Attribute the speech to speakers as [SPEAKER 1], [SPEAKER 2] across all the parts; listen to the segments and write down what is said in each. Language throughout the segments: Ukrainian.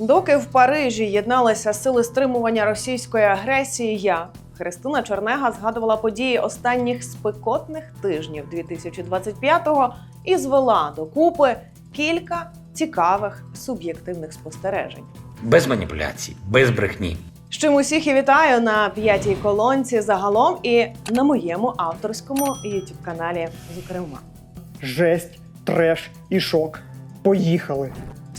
[SPEAKER 1] Доки в Парижі єдналися сили стримування російської агресії, я, Христина Чернега, згадувала події останніх спекотних тижнів 2025-го і звела докупи кілька цікавих суб'єктивних спостережень.
[SPEAKER 2] Без маніпуляцій, без брехні.
[SPEAKER 1] З чим усіх і вітаю на п'ятій колонці загалом і на моєму авторському youtube каналі зокрема.
[SPEAKER 3] Жесть, треш і шок. Поїхали.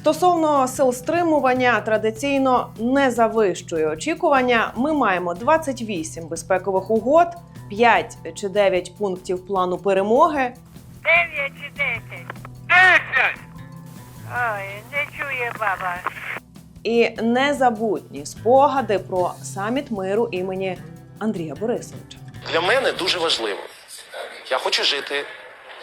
[SPEAKER 1] Стосовно сил стримування, традиційно не завищую очікування. Ми маємо 28 безпекових угод, 5 чи 9 пунктів плану перемоги.
[SPEAKER 4] Дев'ять чи десять? Десять! Ой, не чує баба.
[SPEAKER 1] і незабутні спогади про саміт миру імені Андрія Борисовича.
[SPEAKER 5] Для мене дуже важливо. Я хочу жити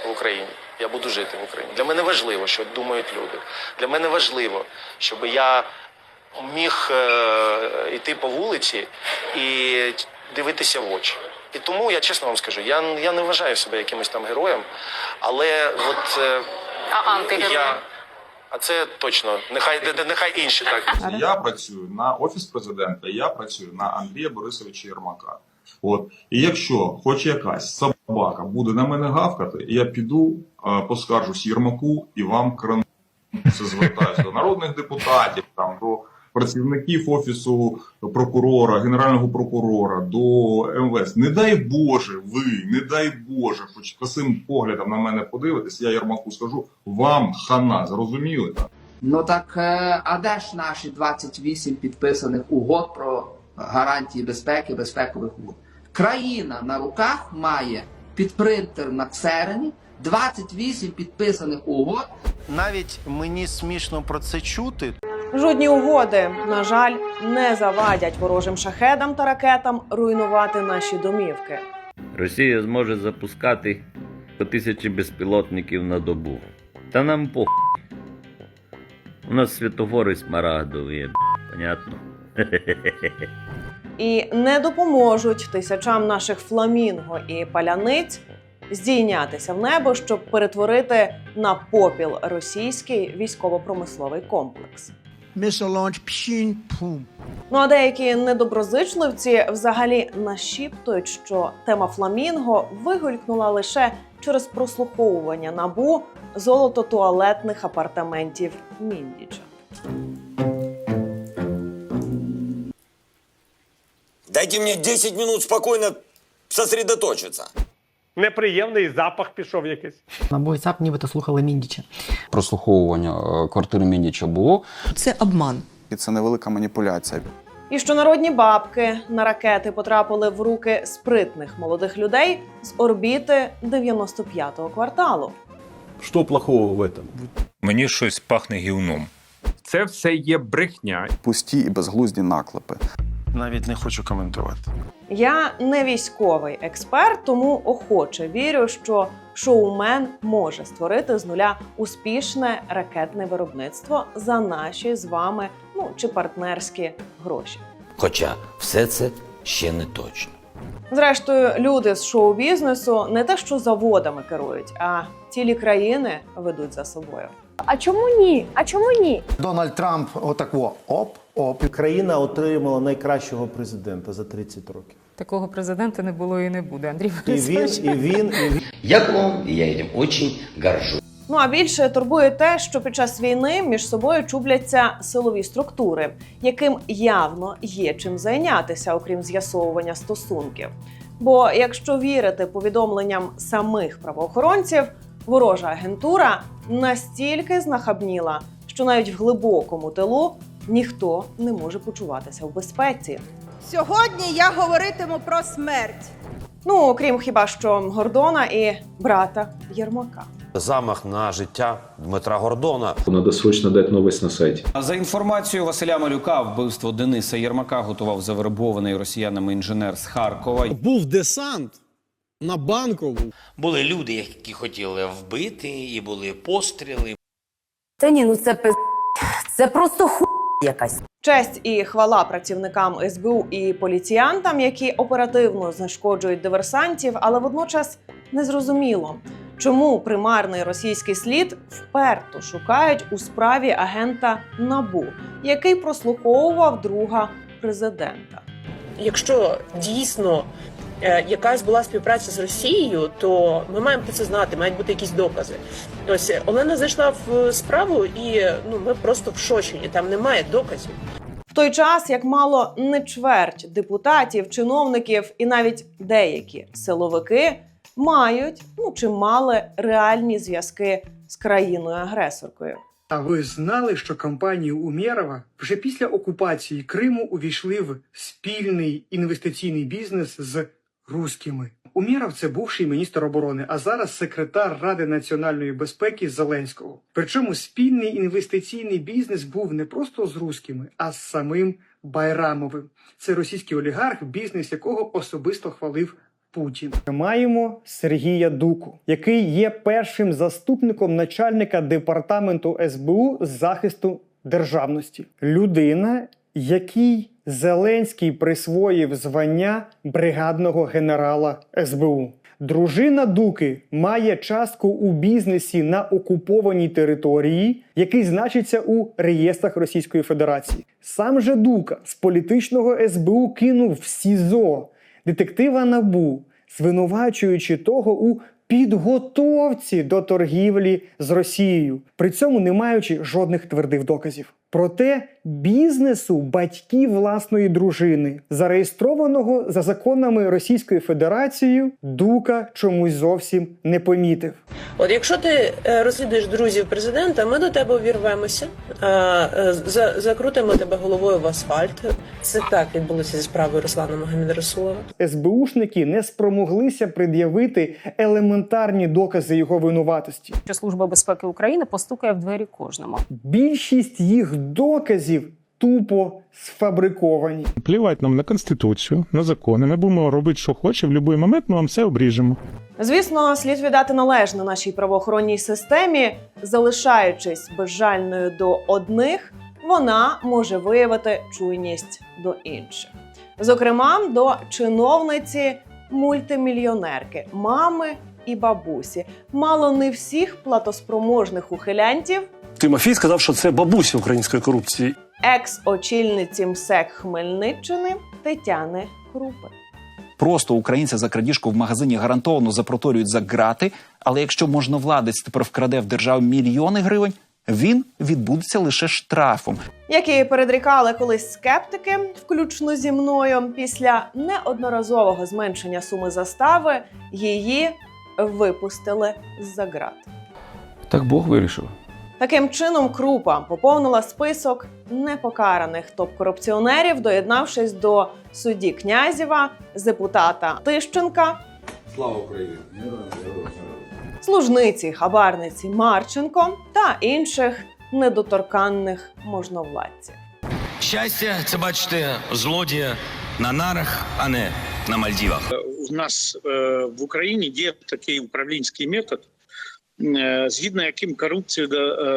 [SPEAKER 5] в Україні. Я буду жити в Україні. Для мене важливо, що думають люди. Для мене важливо, щоб я міг е, йти по вулиці і дивитися в очі. І тому я чесно вам скажу, я, я не вважаю себе якимось там героєм, але от е,
[SPEAKER 6] А антигерой?
[SPEAKER 5] я. А це точно, нехай нехай інші так.
[SPEAKER 7] Я працюю на офіс президента, я працюю на Андрія Борисовича Єрмака. От і якщо хоч якась собака буде на мене гавкати, я піду поскаржусь Єрмаку і вам крану. Це звертаюся до народних депутатів, там до працівників офісу прокурора, генерального прокурора, до МВС. Не дай Боже, ви, не дай Боже, хоч косим поглядом на мене подивитесь, я Єрмаку скажу, вам хана, зрозуміли?
[SPEAKER 8] Ну так е, а де ж наші 28 підписаних угод про гарантії безпеки, безпекових угод? Країна на руках має під принтер на ксерені 28 підписаних угод
[SPEAKER 9] Навіть мені смішно про це чути.
[SPEAKER 1] Жодні угоди, на жаль, не завадять ворожим шахедам та ракетам руйнувати наші домівки.
[SPEAKER 10] Росія зможе запускати по тисячі безпілотників на добу. Та нам по. У нас світофори смарагдові, понятно?
[SPEAKER 1] і не допоможуть тисячам наших фламінго і паляниць здійнятися в небо, щоб перетворити на попіл російський військово-промисловий комплекс.
[SPEAKER 11] Launch.
[SPEAKER 1] Ну а деякі недоброзичливці взагалі нашіптують, що тема фламінго вигулькнула лише через прослуховування набу золото-туалетних апартаментів Міндіча.
[SPEAKER 12] Дайте мне 10 минут спокойно сосредоточиться.
[SPEAKER 3] Неприємний запах пішов якийсь.
[SPEAKER 11] На бой ЦАП нібито слухали Міндіча.
[SPEAKER 13] прослуховування е, квартири Мініча було.
[SPEAKER 11] Це обман.
[SPEAKER 7] І це невелика маніпуляція.
[SPEAKER 1] І що народні бабки на ракети потрапили в руки спритних молодих людей з орбіти 95-го кварталу.
[SPEAKER 9] Що плохого в этом?
[SPEAKER 2] Мені щось пахне гівном.
[SPEAKER 3] Це все є брехня.
[SPEAKER 7] Пусті і безглузді наклепи.
[SPEAKER 9] Навіть не хочу коментувати.
[SPEAKER 1] Я не військовий експерт, тому охоче вірю, що шоумен може створити з нуля успішне ракетне виробництво за наші з вами ну чи партнерські гроші.
[SPEAKER 2] Хоча все це ще не точно.
[SPEAKER 1] Зрештою, люди з шоу-бізнесу не те, що заводами керують, а цілі країни ведуть за собою.
[SPEAKER 6] А чому ні? А чому ні?
[SPEAKER 11] Дональд Трамп отако оп, оп.
[SPEAKER 3] Країна отримала найкращого президента за 30 років.
[SPEAKER 6] Такого президента не було і не буде. Андрій
[SPEAKER 3] І він, і він, і він.
[SPEAKER 2] Я клоун, і я цим дуже горжусь.
[SPEAKER 1] Ну а більше турбує те, що під час війни між собою чубляться силові структури, яким явно є чим зайнятися, окрім з'ясовування стосунків. Бо якщо вірити повідомленням самих правоохоронців, ворожа агентура настільки знахабніла, що навіть в глибокому тилу ніхто не може почуватися в безпеці.
[SPEAKER 4] Сьогодні я говоритиму про смерть.
[SPEAKER 1] Ну окрім хіба що Гордона і брата Єрмака.
[SPEAKER 12] Замах на життя Дмитра Гордона.
[SPEAKER 9] Надо срочно дати новость на сайті.
[SPEAKER 13] За інформацією Василя Малюка, вбивство Дениса Єрмака готував завербований росіянами інженер з Харкова.
[SPEAKER 11] Був десант на банкову.
[SPEAKER 2] Були люди, які хотіли вбити, і були постріли.
[SPEAKER 6] Та ні, ну це пиз... Це просто ху якась.
[SPEAKER 1] Честь і хвала працівникам СБУ і поліціянтам, які оперативно знешкоджують диверсантів, але водночас незрозуміло, Чому примарний російський слід вперто шукають у справі агента Набу, який прослуховував друга президента?
[SPEAKER 14] Якщо дійсно якась була співпраця з Росією, то ми маємо про це знати, мають бути якісь докази. Ось е, Олена зайшла в е, справу, і е, ну ми просто в шочені, там немає доказів.
[SPEAKER 1] В той час, як мало не чверть депутатів, чиновників і навіть деякі силовики мають ну чи мали реальні зв'язки з країною-агресоркою.
[SPEAKER 11] А ви знали, що компанії Умєрова вже після окупації Криму увійшли в спільний інвестиційний бізнес з руськими? Умєров це бувший міністр оборони, а зараз секретар Ради національної безпеки Зеленського. Причому спільний інвестиційний бізнес був не просто з руськими, а з самим Байрамовим. Це російський олігарх, бізнес якого особисто хвалив Путін. Маємо Сергія Дуку, який є першим заступником начальника департаменту СБУ з захисту державності. Людина, який Зеленський присвоїв звання бригадного генерала СБУ. Дружина Дуки має частку у бізнесі на окупованій території, який значиться у реєстрах Російської Федерації. Сам же Дука з політичного СБУ кинув в СІЗО детектива Набу, звинувачуючи того у підготовці до торгівлі з Росією, при цьому не маючи жодних твердих доказів. Проте бізнесу батьків власної дружини, зареєстрованого за законами Російської Федерації, Дука чомусь зовсім не помітив.
[SPEAKER 14] От якщо ти е, розслідуєш друзів президента, ми до тебе увірвемося, е, за- закрутимо тебе головою в асфальт. Це так відбулося зі справою Руслана Магомедрасулова.
[SPEAKER 11] СБУшники не спромоглися пред'явити елементарні докази його винуватості.
[SPEAKER 6] Що Служба безпеки України постукає в двері кожному.
[SPEAKER 11] Більшість їх доказів тупо сфабриковані.
[SPEAKER 9] Плівать нам на конституцію, на закони. Ми будемо робити, що хоче. В будь-який момент ми вам все обріжемо.
[SPEAKER 1] Звісно, слід віддати належне нашій правоохоронній системі, залишаючись безжальною до одних, вона може виявити чуйність до інших. Зокрема, до чиновниці мультимільйонерки, мами і бабусі. Мало не всіх платоспроможних ухилянтів,
[SPEAKER 11] Тимофій сказав, що це бабуся української корупції.
[SPEAKER 1] Екс-очільниці МСЕК Хмельниччини Тетяни Крупи.
[SPEAKER 15] Просто українця за крадіжку в магазині гарантовано запроторюють за грати. Але якщо можновладець тепер вкраде в державу мільйони гривень, він відбудеться лише штрафом.
[SPEAKER 1] Як і передрікали колись скептики, включно зі мною, після неодноразового зменшення суми застави її випустили з-за ґрат.
[SPEAKER 13] Так Бог вирішив.
[SPEAKER 1] Таким чином, Крупа поповнила список непокараних топ-корупціонерів, доєднавшись до судді Князєва, депутата Тищенка,
[SPEAKER 12] Слава Україні!
[SPEAKER 1] служниці хабарниці Марченко та інших недоторканних можновладців.
[SPEAKER 12] Щастя, це бачите, злодія на нарах, а не на Мальдівах.
[SPEAKER 11] У нас в Україні є такий управлінський метод, згідно яким корупцію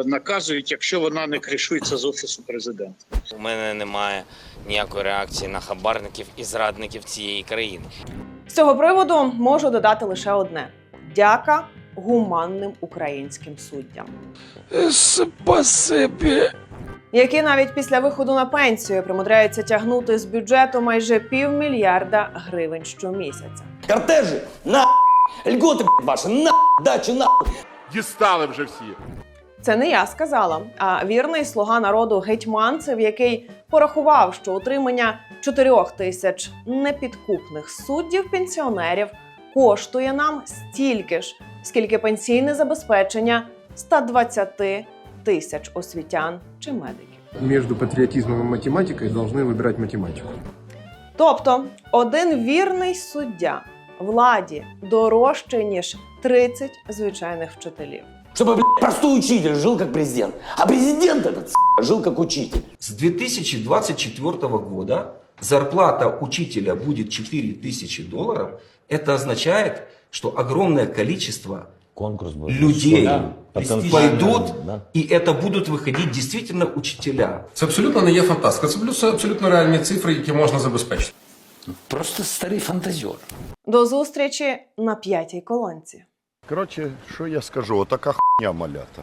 [SPEAKER 11] наказують, якщо вона не кришується з офісу президента.
[SPEAKER 2] У мене немає ніякої реакції на хабарників і зрадників цієї країни.
[SPEAKER 1] З цього приводу можу додати лише одне: дяка гуманним українським суддям.
[SPEAKER 13] Спасибі.
[SPEAKER 1] які навіть після виходу на пенсію примудряються тягнути з бюджету майже півмільярда гривень щомісяця.
[SPEAKER 12] Кортежі, на льготи ваші, на дачі, на
[SPEAKER 9] Дістали вже всі.
[SPEAKER 1] Це не я сказала, а вірний слуга народу гетьманцев, який порахував, що утримання чотирьох тисяч непідкупних суддів пенсіонерів коштує нам стільки ж, скільки пенсійне забезпечення 120 тисяч освітян чи медиків.
[SPEAKER 9] Між патріотизмом і математикою повинні вибирати математику.
[SPEAKER 1] Тобто один вірний суддя владі дорожче ніж 30 звичайних вчителів.
[SPEAKER 12] Чтобы, блядь, простой учитель жил как президент. А президент этот, с***, жил как учитель.
[SPEAKER 11] С 2024 года зарплата учителя будет 4000 долларов. Это означает, что огромное количество людей пойдут, и это будут выходить действительно учителя.
[SPEAKER 9] Це абсолютно не є фантастика. Це плюс абсолютно реальні цифри, які можна забезпечити.
[SPEAKER 12] Просто старий фантазер.
[SPEAKER 1] До зустрічі на п'ятій колонці.
[SPEAKER 16] Коротше, що я скажу, отака хуйня малята.